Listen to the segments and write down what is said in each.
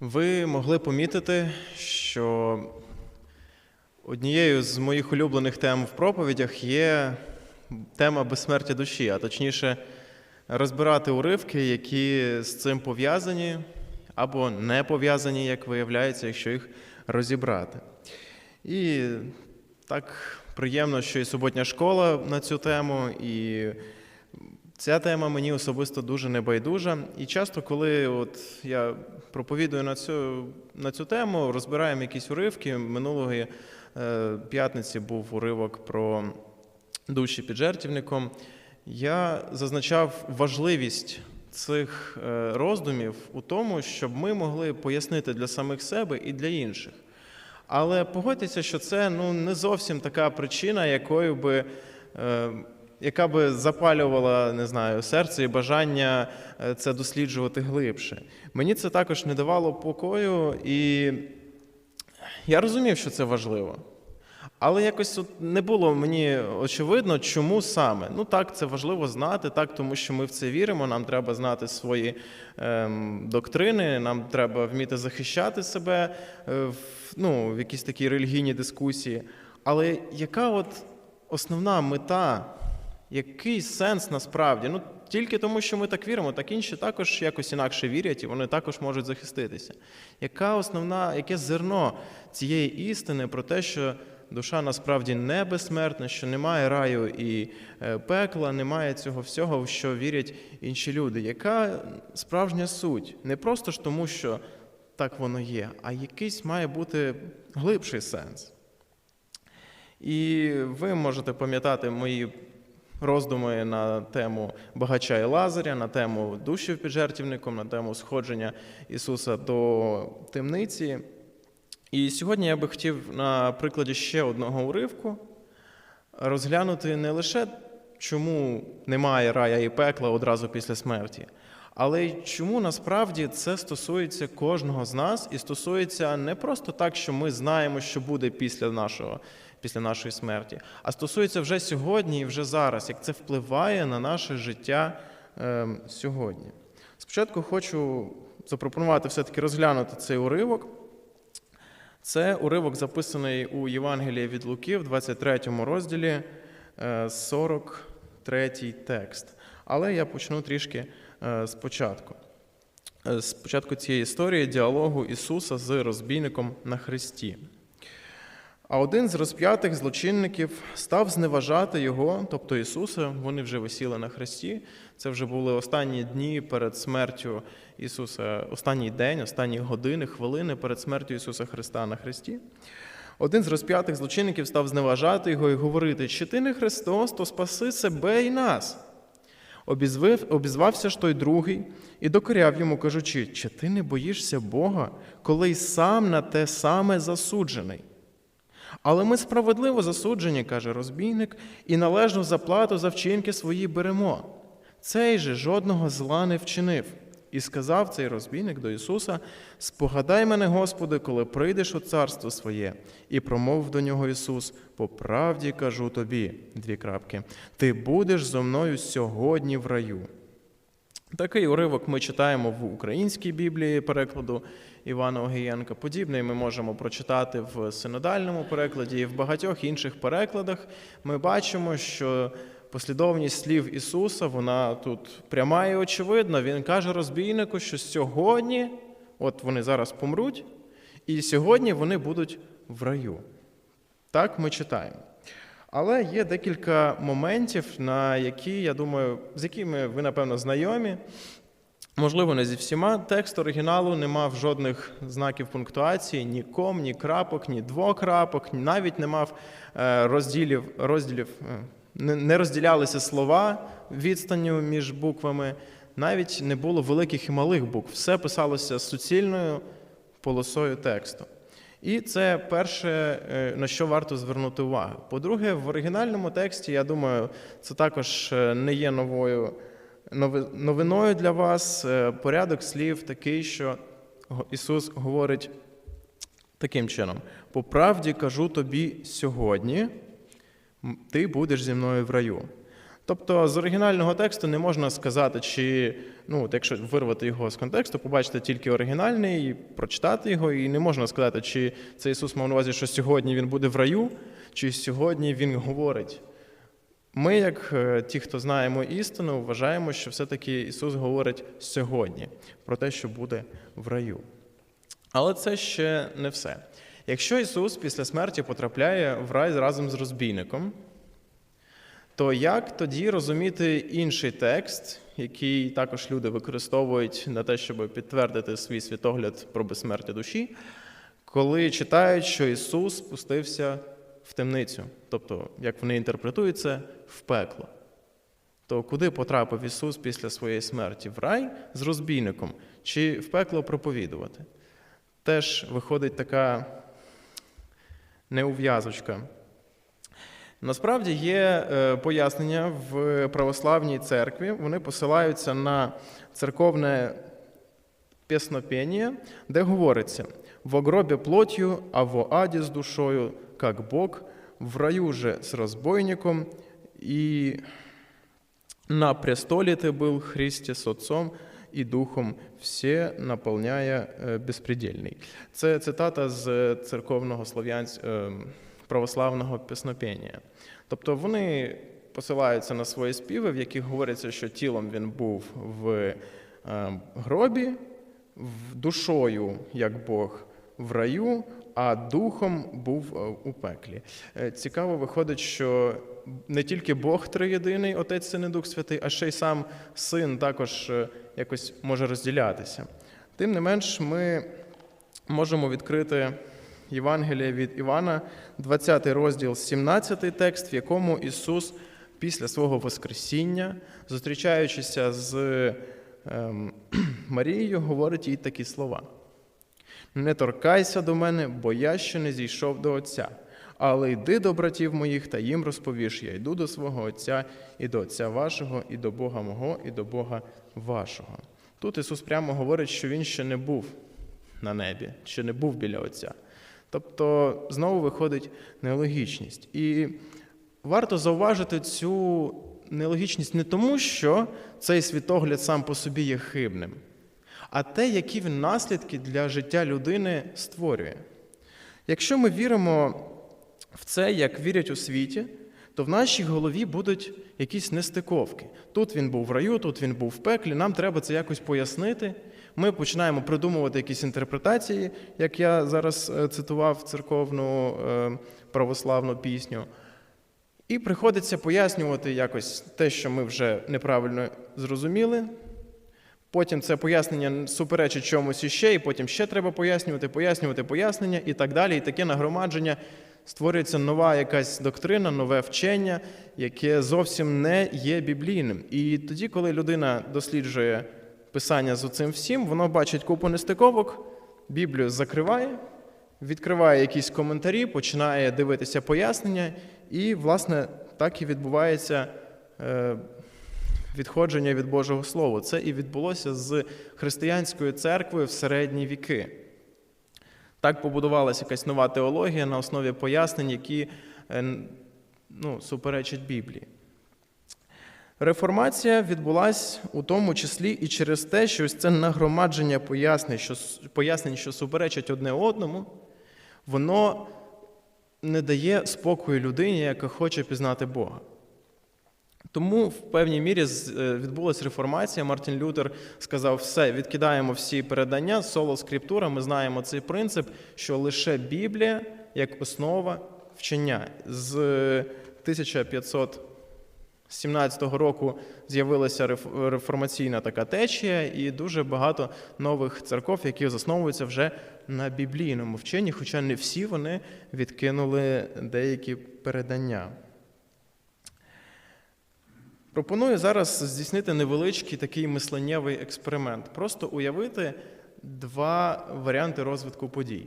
Ви могли помітити, що однією з моїх улюблених тем в проповідях є тема безсмертя душі, а точніше, розбирати уривки, які з цим пов'язані або не пов'язані, як виявляється, якщо їх розібрати. І так приємно, що і суботня школа на цю тему, і Ця тема мені особисто дуже небайдужа. І часто, коли от я проповідую на цю, на цю тему, розбираємо якісь уривки. Минулої е, п'ятниці був уривок про душі під жертівником. Я зазначав важливість цих е, роздумів у тому, щоб ми могли пояснити для самих себе і для інших. Але погодьтеся, що це ну, не зовсім така причина, якою би. Е, яка би запалювала не знаю, серце і бажання е, це досліджувати глибше. Мені це також не давало покою, і я розумів, що це важливо. Але якось от не було мені очевидно, чому саме. Ну так, це важливо знати, так, тому що ми в це віримо. Нам треба знати свої ем, доктрини, нам треба вміти захищати себе е, в, ну, в якісь такі релігійні дискусії. Але яка от основна мета? Який сенс насправді? Ну тільки тому, що ми так віримо, так інші також якось інакше вірять, і вони також можуть захиститися. Яка основна, яке зерно цієї істини про те, що душа насправді не безсмертна, що немає раю і е, пекла, немає цього всього, в що вірять інші люди? Яка справжня суть? Не просто ж тому, що так воно є, а якийсь має бути глибший сенс. І ви можете пам'ятати мої роздуми на тему багача і Лазаря, на тему душів під жертівником, на тему сходження Ісуса до темниці. І сьогодні я би хотів на прикладі ще одного уривку розглянути не лише чому немає рая і пекла одразу після смерті, але й чому насправді це стосується кожного з нас і стосується не просто так, що ми знаємо, що буде після нашого після нашої смерті, а стосується вже сьогодні і вже зараз, як це впливає на наше життя е, сьогодні. Спочатку хочу запропонувати все-таки розглянути цей уривок. Це уривок записаний у Євангелії від Луки в 23 розділі, 43 текст. Але я почну трішки е, спочатку. Е, Спочатку цієї історії діалогу Ісуса з розбійником на Христі. А один з розп'ятих злочинників став зневажати його, тобто Ісуса. Вони вже висіли на хресті. Це вже були останні дні перед смертю Ісуса, останній день, останні години, хвилини перед смертю Ісуса Христа на хресті. Один з розп'ятих злочинників став зневажати його і говорити: чи ти не Христос, то спаси себе і нас. Обізвив, обізвався ж той другий і докоряв йому, кажучи, чи ти не боїшся Бога, коли й сам на те саме засуджений? Але ми справедливо засуджені, каже розбійник, і належну заплату за вчинки свої беремо. Цей же жодного зла не вчинив. І сказав цей розбійник до Ісуса: Спогадай мене, Господи, коли прийдеш у царство своє, і промовив до нього Ісус: По правді кажу тобі, дві крапки, ти будеш зо мною сьогодні в раю. Такий уривок ми читаємо в українській Біблії перекладу Івана Огієнка. Подібний ми можемо прочитати в синодальному перекладі і в багатьох інших перекладах. Ми бачимо, що послідовність слів Ісуса вона тут пряма і очевидна. Він каже розбійнику, що сьогодні, от вони зараз помруть, і сьогодні вони будуть в раю. Так ми читаємо. Але є декілька моментів, на які, я думаю, з якими ви, напевно, знайомі. Можливо, не зі всіма. Текст оригіналу не мав жодних знаків пунктуації, ні ком, ні крапок, ні двокрапок, навіть не мав е, розділів, розділів е, не розділялися слова відстанню між буквами, навіть не було великих і малих букв. Все писалося суцільною полосою тексту. І це перше, е, на що варто звернути увагу. По-друге, в оригінальному тексті, я думаю, це також е, не є новою новиною для вас. Е, порядок слів такий, що Ісус говорить таким чином: по правді кажу тобі сьогодні, ти будеш зі мною в раю. Тобто з оригінального тексту не можна сказати, чи ну, якщо вирвати його з контексту, побачити тільки оригінальний, прочитати його, і не можна сказати, чи це Ісус мав на увазі, що сьогодні Він буде в раю, чи сьогодні Він говорить. Ми, як е, ті, хто знаємо істину, вважаємо, що все-таки Ісус говорить сьогодні про те, що буде в раю. Але це ще не все. Якщо Ісус після смерті потрапляє в рай разом з розбійником, то як тоді розуміти інший текст, який також люди використовують на те, щоб підтвердити свій світогляд про безсмертя душі, коли читають, що Ісус спустився в темницю, тобто, як вони інтерпретують це, в пекло. То куди потрапив Ісус після своєї смерті? В рай з розбійником чи в пекло проповідувати? Теж виходить така неув'язочка. Насправді є е, пояснення в православній церкві. Вони посилаються на церковне песнопение, де говориться: в гробі плотью, а в аді з душою, как Бог, в раю же с разбойником, и на престоле ты был Христе с Отцом і Духом, все наповняє е, безпредельний. Це цитата з церковного слов'янсь... православного песнопення. Тобто вони посилаються на свої співи, в яких говориться, що тілом він був в е, гробі, душою, як Бог, в раю, а духом був е, у пеклі. Е, Цікаво виходить, що не тільки Бог триєдиний, Отець, Син і Дух Святий, а ще й сам син також якось може розділятися. Тим не менш, ми можемо відкрити Євангелія від Івана, 20 розділ, 17 текст, в якому Ісус після свого Воскресіння, зустрічаючися з ем, Марією, говорить їй такі слова. Не торкайся до мене, бо я ще не зійшов до Отця. Але йди до братів моїх та їм розповіш, я йду до свого Отця і до Отця вашого, і до Бога мого, і до Бога вашого. Тут Ісус прямо говорить, що Він ще не був на небі, ще не був біля Отця. Тобто знову виходить нелогічність. І варто зауважити цю нелогічність не тому, що цей світогляд сам по собі є хибним, а те, які він наслідки для життя людини створює. Якщо ми віримо в це, як вірять у світі, то в нашій голові будуть якісь нестиковки. Тут він був в раю, тут він був в пеклі, нам треба це якось пояснити. Ми починаємо придумувати якісь інтерпретації, як я зараз е, цитував церковну е, православну пісню. І приходиться пояснювати якось те, що ми вже неправильно зрозуміли. Потім це пояснення суперечить чомусь іще, і потім ще треба пояснювати, пояснювати пояснення і так далі. І таке нагромадження створюється нова якась доктрина, нове вчення, яке зовсім не є біблійним. І тоді, коли людина досліджує писання з цим всім, воно бачить купу нестиковок, Біблію закриває, відкриває якісь коментарі, починає дивитися пояснення, і, власне, так і відбувається е, відходження від Божого Слова. Це і відбулося з християнською церквою в середні віки. Так побудувалася якась нова теологія на основі пояснень, які е, ну, суперечать Біблії. Реформація відбулася у тому числі і через те, що ось це нагромадження пояснень, що, пояснень, що суперечать одне одному, воно не дає спокою людині, яка хоче пізнати Бога. Тому в певній мірі е, відбулася реформація. Мартін Лютер сказав: все, відкидаємо всі передання, соло скриптура. Ми знаємо цей принцип, що лише Біблія як основа вчення. З 1517 року з'явилася реформаційна така течія, і дуже багато нових церков, які засновуються вже на біблійному вченні, хоча не всі вони відкинули деякі передання. Пропоную зараз здійснити невеличкий такий мисленнєвий експеримент. Просто уявити два варіанти розвитку подій.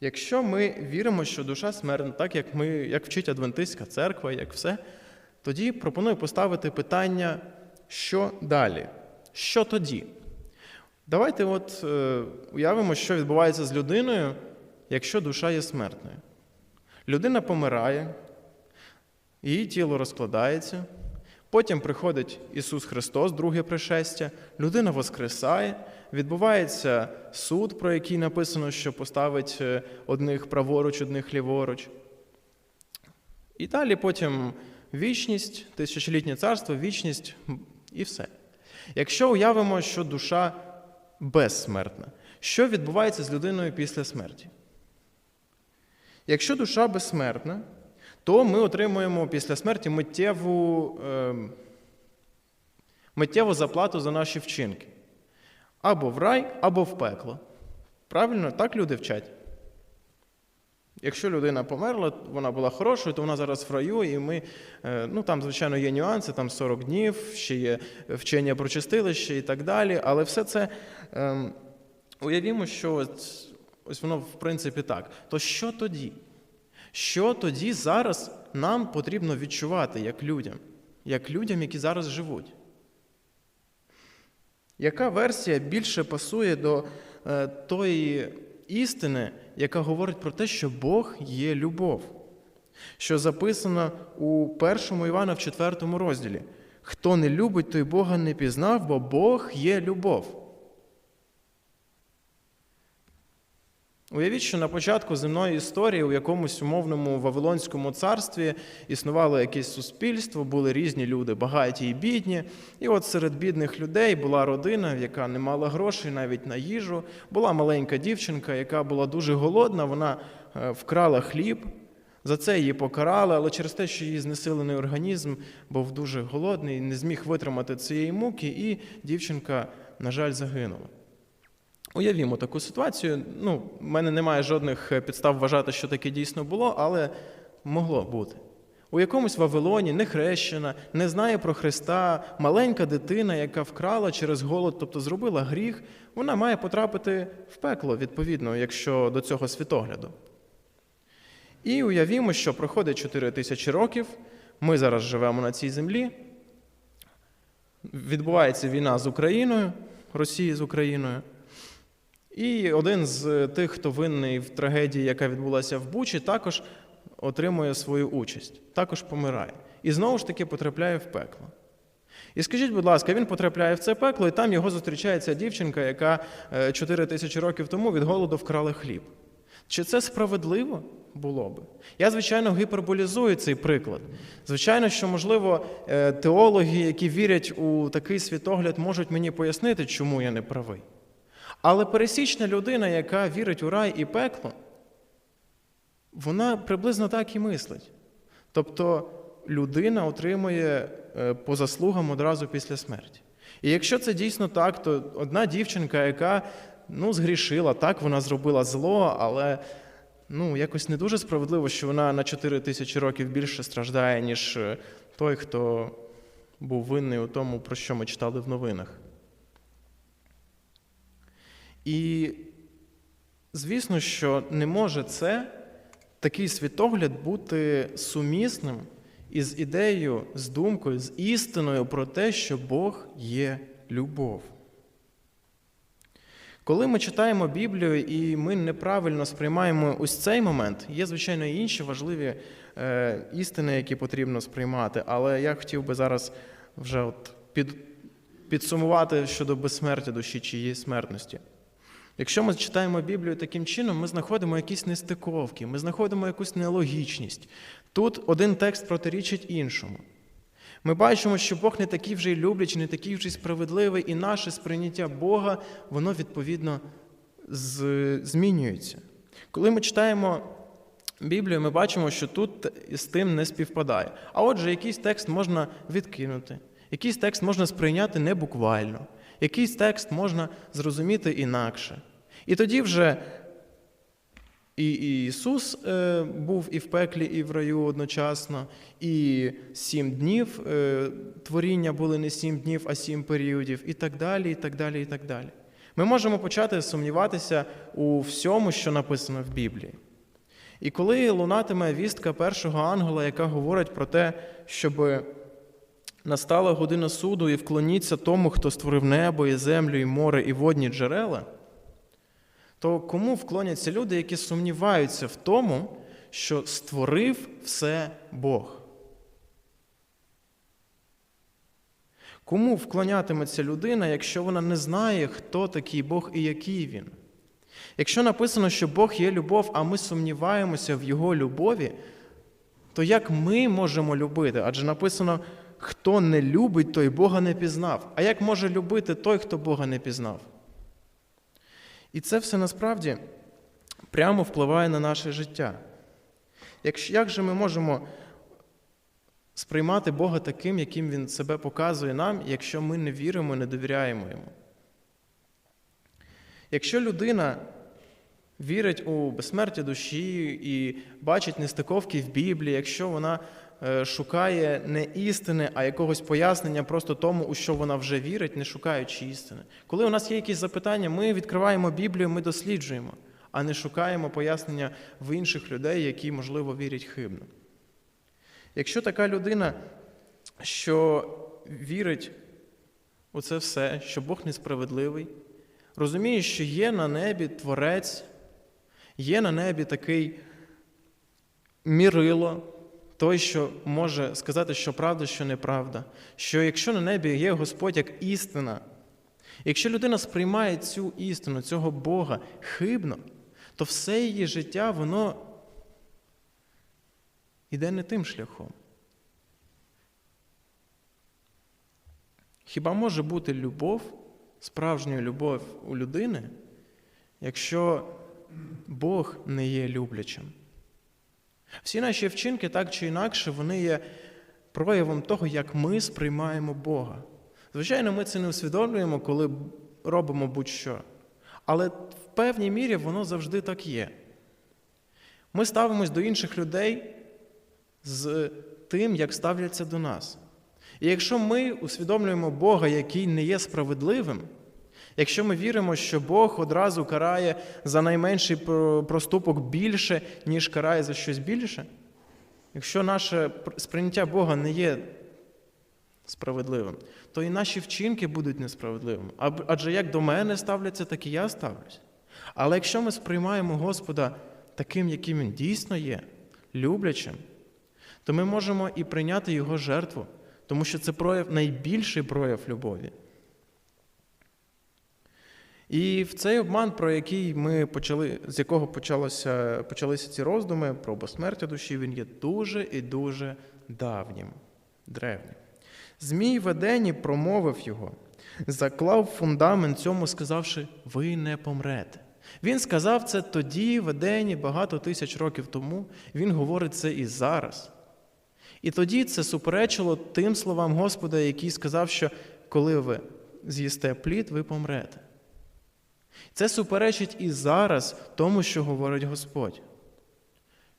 Якщо ми віримо, що душа смертна, так як ми, як вчить Адвентистська церква, як все, тоді пропоную поставити питання, що далі? Що тоді? Давайте от е, уявимо, що відбувається з людиною, якщо душа є смертною. Людина помирає, її тіло розкладається. Потім приходить Ісус Христос, друге пришестя, людина воскресає, відбувається суд, про який написано, що поставить е, одних праворуч, одних ліворуч. І далі потім вічність, тисячолітнє царство, вічність і все. Якщо уявимо, що душа безсмертна, що відбувається з людиною після смерті? Якщо душа безсмертна, то ми отримуємо після смерті миттєву, е, миттєву заплату за наші вчинки. Або в рай, або в пекло. Правильно, так люди вчать. Якщо людина померла, вона була хорошою, то вона зараз в раю, і ми, е, ну там, звичайно, є нюанси, там 40 днів, ще є вчення про чистилище і так далі. Але все це ем, уявімо, що ось, ось воно в принципі так. То що тоді? Що тоді зараз нам потрібно відчувати як людям, як людям, які зараз живуть? Яка версія більше пасує до е, тої істини, яка говорить про те, що Бог є любов, що записано у першому Івана в четвертому розділі. Хто не любить, той Бога не пізнав, бо Бог є любов. Уявіть, що на початку земної історії у якомусь умовному Вавилонському царстві існувало якесь суспільство, були різні люди, багаті і бідні. І от серед бідних людей була родина, яка не мала грошей навіть на їжу. Була маленька дівчинка, яка була дуже голодна, вона е, вкрала хліб. За це її покарали, але через те, що її знесилений організм був дуже голодний, не зміг витримати цієї муки, і дівчинка, на жаль, загинула. Уявімо таку ситуацію. Ну, в мене немає жодних е, підстав вважати, що таке дійсно було, але могло бути. У якомусь Вавилоні нехрещена, не знає про Христа, маленька дитина, яка вкрала через голод, тобто зробила гріх, вона має потрапити в пекло, відповідно, якщо до цього світогляду. І уявімо, що проходить 4 тисячі років, ми зараз живемо на цій землі, відбувається війна з Україною, Росії з Україною. І один з тих, хто винний в трагедії, яка відбулася в Бучі, також отримує свою участь, також помирає. І знову ж таки потрапляє в пекло. І скажіть, будь ласка, він потрапляє в це пекло, і там його зустрічає ця дівчинка, яка 4 тисячі років тому від голоду вкрала хліб. Чи це справедливо було би? Я, звичайно, гіперболізую цей приклад. Звичайно, що, можливо, е, теологи, які вірять у такий світогляд, можуть мені пояснити, чому я не правий. Але пересічна людина, яка вірить у рай і пекло, вона приблизно так і мислить. Тобто людина отримує е, по заслугам одразу після смерті. І якщо це дійсно так, то одна дівчинка, яка ну, згрішила, так, вона зробила зло, але ну, якось не дуже справедливо, що вона на 4 тисячі років більше страждає, ніж е, той, хто був винний у тому, про що ми читали в новинах. І звісно, що не може це такий світогляд бути сумісним із ідеєю, з думкою, з істиною про те, що Бог є любов. Коли ми читаємо Біблію і ми неправильно сприймаємо ось цей момент, є, звичайно, інші важливі е, істини, які потрібно сприймати, але я хотів би зараз вже от під, підсумувати щодо безсмертя душі чи її смертності. Якщо ми читаємо Біблію таким чином, ми знаходимо якісь нестиковки, ми знаходимо якусь нелогічність. Тут один текст протирічить іншому. Ми бачимо, що Бог не такий вже й люблячий, не такий вже й справедливий, і наше сприйняття Бога, воно відповідно змінюється. Коли ми читаємо Біблію, ми бачимо, що тут з тим не співпадає. А отже, якийсь текст можна відкинути, якийсь текст можна сприйняти не буквально, якийсь текст можна зрозуміти інакше. І тоді вже і Ісус е, був і в пеклі, і в раю одночасно, і сім днів е, творіння були не сім днів, а сім періодів, і так далі, і так далі, і так далі. Ми можемо почати сумніватися у всьому, що написано в Біблії. І коли лунатиме вістка першого ангела, яка говорить про те, щоб настала година суду і вклоніться тому, хто створив небо, і землю, і море, і водні джерела то кому вклоняться люди, які сумніваються в тому, що створив все Бог? Кому вклонятиметься людина, якщо вона не знає, хто такий Бог і який він? Якщо написано, що Бог є любов, а ми сумніваємося в Його любові, то як ми можемо любити? Адже написано, хто не любить, той Бога не пізнав. А як може любити той, хто Бога не пізнав? І це все насправді прямо впливає на наше життя. Як, же ми можемо сприймати Бога таким, яким Він себе показує нам, якщо ми не віримо і не довіряємо Йому? Якщо людина вірить у безсмертя душі і бачить нестиковки в Біблії, якщо вона шукає не істини, а якогось пояснення просто тому, у що вона вже вірить, не шукаючи істини. Коли у нас є якісь запитання, ми відкриваємо Біблію, ми досліджуємо, а не шукаємо пояснення в інших людей, які, можливо, вірять хибно. Якщо така людина, що вірить у це все, що Бог несправедливий, розуміє, що є на небі Творець, є на небі такий мірило, той, що може сказати, що правда, що неправда, що якщо на небі є Господь як істина, якщо людина сприймає цю істину, цього Бога хибно, то все її життя, воно іде не тим шляхом. Хіба може бути любов, справжня любов у людини, якщо Бог не є люблячим? Всі наші вчинки, так чи інакше, вони є проявом того, як ми сприймаємо Бога. Звичайно, ми це не усвідомлюємо, коли робимо будь-що. Але в певній мірі воно завжди так є. Ми ставимось до інших людей з тим, як ставляться до нас. І якщо ми усвідомлюємо Бога, який не є справедливим, якщо ми віримо, що Бог одразу карає за найменший проступок більше, ніж карає за щось більше, якщо наше сприйняття Бога не є справедливим, то і наші вчинки будуть несправедливими. Адже як до мене ставляться, так і я ставлюсь. Але якщо ми сприймаємо Господа таким, яким Він дійсно є, люблячим, то ми можемо і прийняти Його жертву, тому що це прояв, найбільший прояв любові. І в цей обман, про який ми почали, з якого почалося, почалися ці роздуми про безсмертя душі, він є дуже і дуже давнім, древнім. Змій в Едені промовив його, заклав фундамент цьому, сказавши, ви не помрете. Він сказав це тоді, в Едені, багато тисяч років тому. Він говорить це і зараз. І тоді це суперечило тим словам Господа, який сказав, що коли ви з'їсте плід, ви помрете. Це суперечить і зараз тому, що говорить Господь,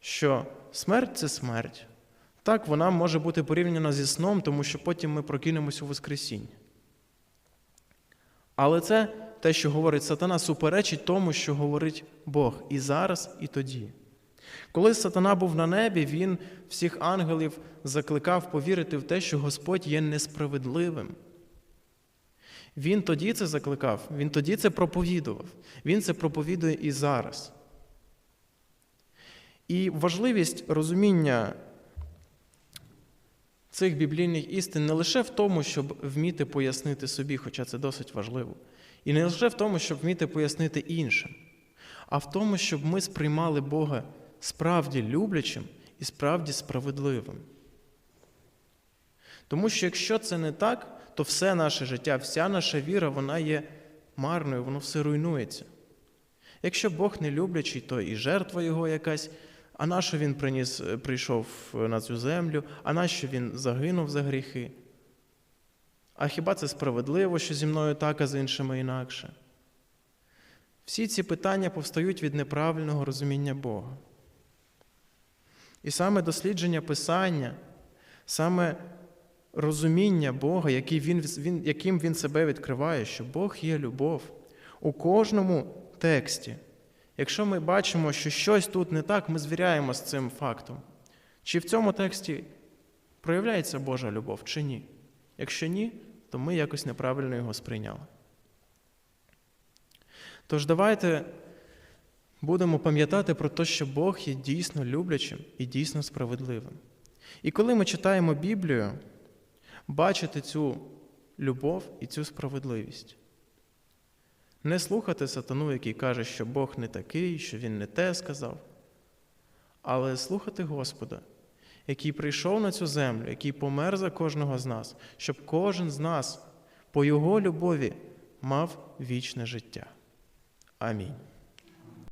що смерть це смерть. Так, вона може бути порівняна зі сном, тому що потім ми прокинемось у Воскресіння. Але це те, що говорить сатана, суперечить тому, що говорить Бог і зараз, і тоді. Коли сатана був на небі, він всіх ангелів закликав повірити в те, що Господь є несправедливим. Він тоді це закликав, він тоді це проповідував. Він це проповідує і зараз. І важливість розуміння цих біблійних істин не лише в тому, щоб вміти пояснити собі, хоча це досить важливо, і не лише в тому, щоб вміти пояснити іншим, а в тому, щоб ми сприймали Бога справді люблячим і справді справедливим. Тому що якщо це не так, то все наше життя, вся наша віра, вона є марною, воно все руйнується. Якщо Бог не люблячий, то і жертва Його якась, а нащо Він приніс, прийшов на цю землю, а нащо Він загинув за гріхи? А хіба це справедливо, що зі мною так, а з іншими інакше? Всі ці питання повстають від неправильного розуміння Бога. І саме дослідження Писання, саме розуміння Бога, який він, він, яким Він себе відкриває, що Бог є любов у кожному тексті. Якщо ми бачимо, що щось тут не так, ми звіряємо з цим фактом. Чи в цьому тексті проявляється Божа любов, чи ні? Якщо ні, то ми якось неправильно його сприйняли. Тож давайте будемо пам'ятати про те, що Бог є дійсно люблячим і дійсно справедливим. І коли ми читаємо Біблію, бачити цю любов і цю справедливість. Не слухати сатану, який каже, що Бог не такий, що Він не те сказав, але слухати Господа, який прийшов на цю землю, який помер за кожного з нас, щоб кожен з нас по Його любові мав вічне життя. Амінь.